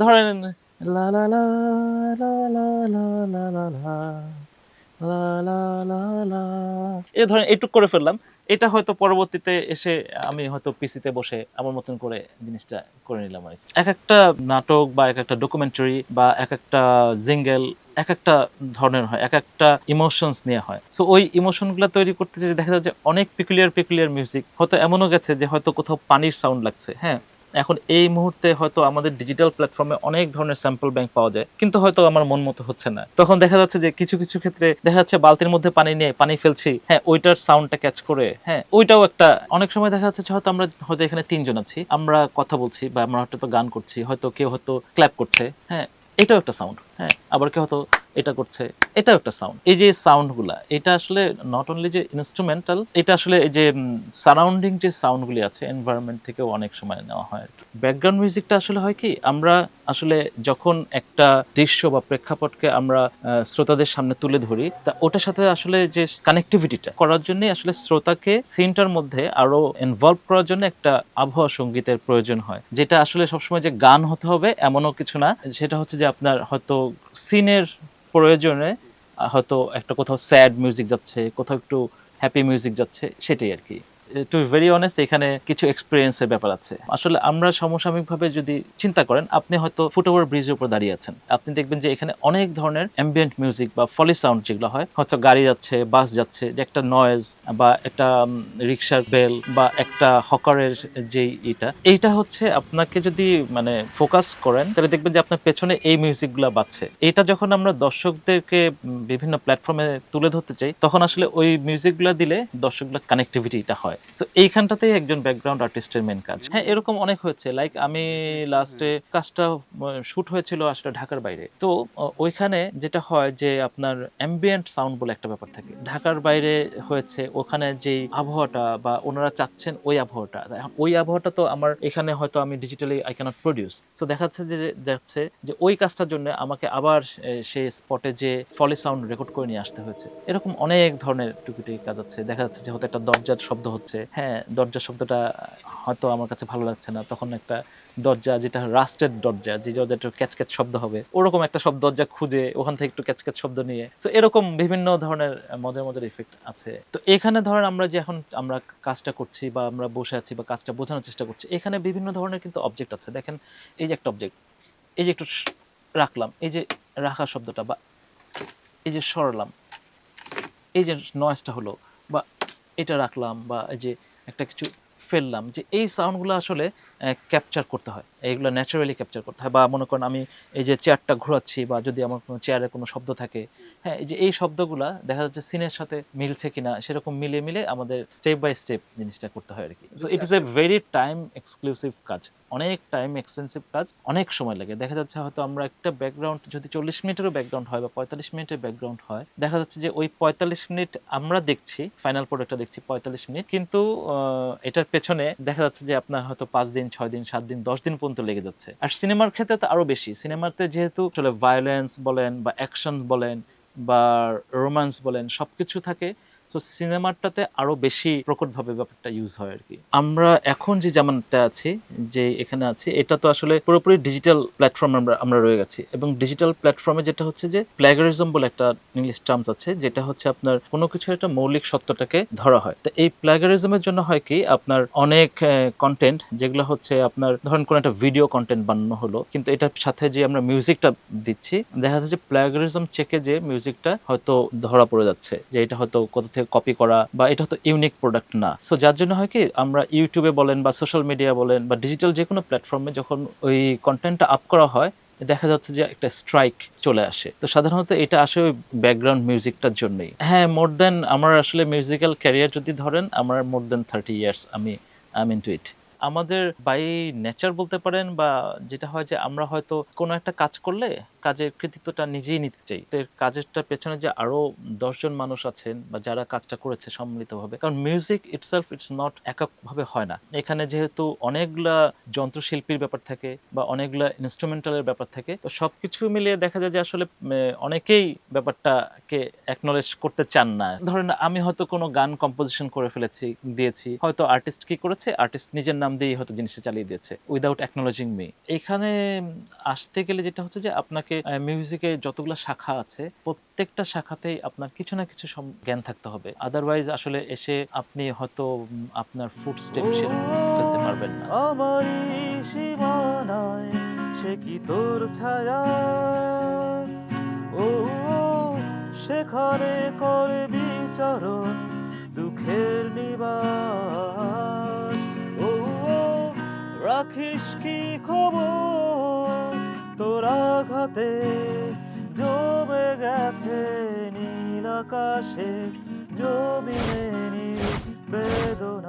ধরেন লা লা লা লা লা লা লা লা লা লা লা লা লা এ ধরেন এইটুক করে ফেললাম এটা হয়তো পরবর্তীতে এসে আমি হয়তো পিসিতে বসে আমার মতন করে জিনিসটা করে নিলাম আর এক একটা নাটক বা এক একটা ডকুমেন্টারি বা এক একটা জিঙ্গেল এক একটা ধরনের হয় এক একটা ইমোশনস নিয়ে হয় সো ওই ইমোশনগুলো তৈরি করতে যে দেখা যায় যে অনেক পিকুলিয়ার পিকুলিয়ার মিউজিক হয়তো এমনও গেছে যে হয়তো কোথাও পানির সাউন্ড লাগছে হ্যাঁ এখন এই মুহূর্তে হয়তো আমাদের ডিজিটাল প্ল্যাটফর্মে অনেক ধরনের স্যাম্পল ব্যাংক পাওয়া যায়, কিন্তু হয়তো আমার মন মতো হচ্ছে না। তখন দেখা যাচ্ছে যে কিছু কিছু ক্ষেত্রে দেখা যাচ্ছে বালতির মধ্যে পানি নিয়ে, পানি ফেলছি হ্যাঁ ওইটার সাউন্ডটা ক্যাচ করে হ্যাঁ ওইটাও একটা, অনেক সময় দেখা যাচ্ছে হয়তো আমরা হয়তো এখানে তিনজন আছি, আমরা কথা বলছি বা আমরা হয়তো গান করছি, হয়তো কেউ হয়তো ক্ল্যাপ করছে হ্যাঁ এটাও একটা সাউন্ড হ্যাঁ আবার কেউ হয়তো এটা করছে, এটাও একটা সাউন্ড এই যে সাউন্ডগুলা এটা আসলে নট অনলি যে ইনস্ট্রুমেন্টাল এটা আসলে এই যে সারাউন্ডিং যে সাউন্ডগুলি আছে এনভায়রনমেন্ট থেকেও অনেক সময় নেওয়া হয় আর কি। ব্যাকগ্রাউন্ড মিউজিকটা আসলে হয় কি, আমরা আসলে যখন একটা দৃশ্য বা প্রেক্ষাপটকে আমরা শ্রোতাদের সামনে তুলে ধরি, তা ওটার সাথে আসলে যে কানেক্টিভিটিটা করার জন্য আসলে শ্রোতাকে সিনটার মধ্যে আরও ইনভলভ করার জন্য একটা আবহাওয়া সঙ্গীতের প্রয়োজন হয়। যেটা আসলে সবসময় যে গান হতে হবে এমনও কিছু না। সেটা হচ্ছে যে আপনার হয়তো সিনের প্রয়োজনে হয়তো একটা কোথাও স্যাড মিউজিক যাচ্ছে, কোথাও একটু হ্যাপি মিউজিক যাচ্ছে, সেটাই আর কি। টু ভেরি অনেস্ট এখানে কিছু এক্সপিরিয়েন্সের ব্যাপার আছে। আসলে আমরা সমসাময়িকভাবে যদি চিন্তা করেন, আপনি হয়তো ফুটওভার ব্রিজের উপর দাঁড়িয়ে আছেন। আপনি দেখবেন যে এখানে অনেক ধরনের অ্যাম্বিয়েন্ট মিউজিক বা ফলি সাউন্ড যেগুলো হয়, হয়তো গাড়ি যাচ্ছে বাস যাচ্ছে, যে একটা নয়েজ বা একটা রিক্সার বেল বা একটা হকারের যে এটা, এইটা হচ্ছে আপনাকে যদি মানে ফোকাস করেন, তাহলে দেখবেন যে আপনার পেছনে এই মিউজিকগুলো বাজছে। এটা যখন আমরা দর্শকদেরকে বিভিন্ন প্ল্যাটফর্মে তুলে ধরতে চাই, তখন আসলে ওই মিউজিকগুলো দিলে দর্শকগুলো কানেক্টিভিটিটা হয়। তো এইখানটাতেই একজন ব্যাকগ্রাউন্ড আর্টিস্টের মেন কাজ। হ্যাঁ এরকম অনেক হয়েছে। লাইক আমি লাস্টে কাজটা শুট হয়েছিল আসলে ঢাকার বাইরে। তো ওইখানে যেটা হয় যে, আপনার অ্যাম্বিয়েন্ট সাউন্ড বলে একটা ব্যাপার থাকে। ঢাকার বাইরে হয়েছে, ওখানে যে আবহাওয়াটা বা ওনারা চাচ্ছেন ওই আবহাওয়াটা। ওই আবহাওয়াটা তো আমার, এখানে হয়তো আমি ডিজিটালি আই ক্যানট প্রডিউস তো দেখা যাচ্ছে যে যাচ্ছে যে, ওই কাজটার জন্য আমাকে আবার সেই স্পটে যে ফলি সাউন্ড রেকর্ড করে নিয়ে আসতে হয়েছে। এরকম অনেক ধরনের টুকিটাকি কাজ আছে। দেখা যাচ্ছে যে, হয়তো একটা দরজার শব্দ হচ্ছে। হ্যাঁ দরজার শব্দটা হয়তো আমার কাছে ভালো লাগছে না। তখন একটা দরজা যেটা রাস্টেড দরজা, যে দরজাটা ক্যাচ ক্যাচ শব্দ হবে, ওরকম একটা শব্দ দরজা খুঁজে ওখান থেকে একটু ক্যাচ ক্যাচ শব্দ নিয়ে। তো এরকম বিভিন্ন ধরনের মজার মজার ইফেক্ট আছে। তো এখানে ধরেন আমরা যে এখন আমরা কাজটা করছি বা আমরা বসে আছি বা কাজটা বোঝানোর চেষ্টা করছি, এখানে বিভিন্ন ধরনের কিন্তু অবজেক্ট আছে। দেখেন, এই যে একটা অবজেক্ট এই যে একটু রাখলাম, এই যে রাখা শব্দটা বা এই যে সরলাম, এই যে নয়েজটা হলো বা এটা রাখলাম বা এই যে একটা কিছু ফেললাম যে এই সাউন্ডগুলো আসলে ক্যাপচার করতে হয়। এইগুলো ন্যাচারালি ক্যাপচার করতে হয়। বা মনে করেন আমি এই যে চেয়ারটা ঘোরাচ্ছি বা যদি আমার কোনো চেয়ারে কোনো শব্দ থাকে হ্যাঁ এই যে এই শব্দগুলো দেখা যাচ্ছে সিনের সাথে মিলছে কিনা সেরকম মিলে মিলে আমাদের স্টেপ বাই স্টেপ জিনিসটা করতে হয় আর কি। So it is a very time exclusive কাজ। অনেক টাইম এক্সপেন্সিভ কাজ, অনেক সময় লাগে। দেখা যাচ্ছে হয়তো আমরা একটা ব্যাকগ্রাউন্ড যদি চল্লিশ মিনিটেরও ব্যাকগ্রাউন্ড হয় বা পঁয়তাল্লিশ মিনিটের ব্যাকগ্রাউন্ড হয়, দেখা যাচ্ছে যে ওই পঁয়তাল্লিশ মিনিট আমরা দেখছি ফাইনাল প্রোডাক্টটা দেখছি পঁয়তাল্লিশ মিনিট, কিন্তু এটার পেছনে দেখা যাচ্ছে যে আপনার হয়তো পাঁচ দিন, ছয় দিন, সাত দিন, দশ দিন পর্যন্ত লেগে যাচ্ছে। আর সিনেমার ক্ষেত্রে তো আরও বেশি। সিনেমাতে যেহেতু আসলে ভায়োলেন্স বলেন বা অ্যাকশন বলেন বা রোমান্স বলেন সব কিছু থাকে তো সিনেমাটাতে আরও বেশি প্রকটভাবে ব্যাপারটা ইউজ হয় আর কি আমরা এখন যে জামানটা আছি, যে এখানে আছি, এটা তো আসলে পুরোপুরি ডিজিটাল প্ল্যাটফর্ম আমরা আমরা রয়ে গেছি। এবং ডিজিটাল প্ল্যাটফর্মে যেটা হচ্ছে যে প্ল্যাগারিজম বলে একটা ইংলিশ টার্মস আছে, যেটা হচ্ছে আপনার কোনো কিছু একটা মৌলিক সত্যটাকে ধরা হয়। তো এই প্ল্যাগারিজমের জন্য হয় কি, আপনার অনেক কন্টেন্ট যেগুলো হচ্ছে আপনার, ধরেন কোনো একটা ভিডিও কন্টেন্ট বানানো হলো, কিন্তু এটার সাথে যে আমরা মিউজিকটা দিচ্ছি, দেখা যাচ্ছে যে প্ল্যাগারিজম চেকে যে মিউজিকটা হয়তো ধরা পড়ে যাচ্ছে, যে এটা হয়তো কোথা থেকে কপি করা বা এটা হয়তো ইউনিক প্রোডাক্ট না। সো যার জন্য হয় কি, আমরা ইউটিউবে বলেন বা সোশ্যাল মিডিয়া বলেন বা ডিজিটাল যে কোনো প্ল্যাটফর্মে যখন ওই কন্টেন্টটা আপ করা হয়, দেখা যাচ্ছে যে একটা স্ট্রাইক চলে আসে। তো সাধারণত এটা আসে ওই ব্যাকগ্রাউন্ড মিউজিকটার জন্যই। হ্যাঁ মোর দেন আমার আসলে মিউজিক্যাল ক্যারিয়ার যদি ধরেন, আমার মোর দেন থার্টি ইয়ার্স আমি আই মিন টু ইট আমাদের বাই নেচার বলতে পারেন বা যেটা হয় যে আমরা হয়তো কোনো একটা কাজ করলে কাজের কৃতিত্বটা নিজেই নিতে চাই। তো এর কাজেরটা পেছনে যে আরও দশজন মানুষ আছেন বা যারা কাজটা করেছে সম্মিলিতভাবে, কারণ মিউজিক ইটসেলফ ইটস নট এককভাবে হয় না। এখানে যেহেতু অনেকগুলা যন্ত্রশিল্পীর ব্যাপার থাকে বা অনেকগুলা ইনস্ট্রুমেন্টালের ব্যাপার থাকে, তো সবকিছু মিলিয়ে দেখা যায় যে আসলে অনেকেই ব্যাপারটাকে অ্যাকনোলেজ করতে চান না। ধরেন আমি হয়তো কোনো গান কম্পোজিশন করে ফেলেছি, দিয়েছি, হয়তো আর্টিস্ট কি করেছে? আর্টিস্ট নিজের নাম দিয়েই হয়তো জিনিসটা চালিয়ে দিয়েছে উইদাউট অ্যাকনোলজিং মি এখানে আসতে গেলে যেটা হচ্ছে যে আপনাকে মিউজিকে যতগুলো শাখা আছে, প্রত্যেকটা শাখাতেই আপনার কিছু না কিছু জ্ঞান থাকতে হবে। আদারওয়াইজ আসলে এসে আপনি হয়তো আপনার ফুড স্টেপ ফেলতে পারবেন না। সে কি তোর ছায়া? ও সেখানে করে বিচরণ, দুঃখের নিবাস। ও, রাখিস কি খবর? আঘাতে জমে গেছে নীল আকাশে বেদন বেদনা।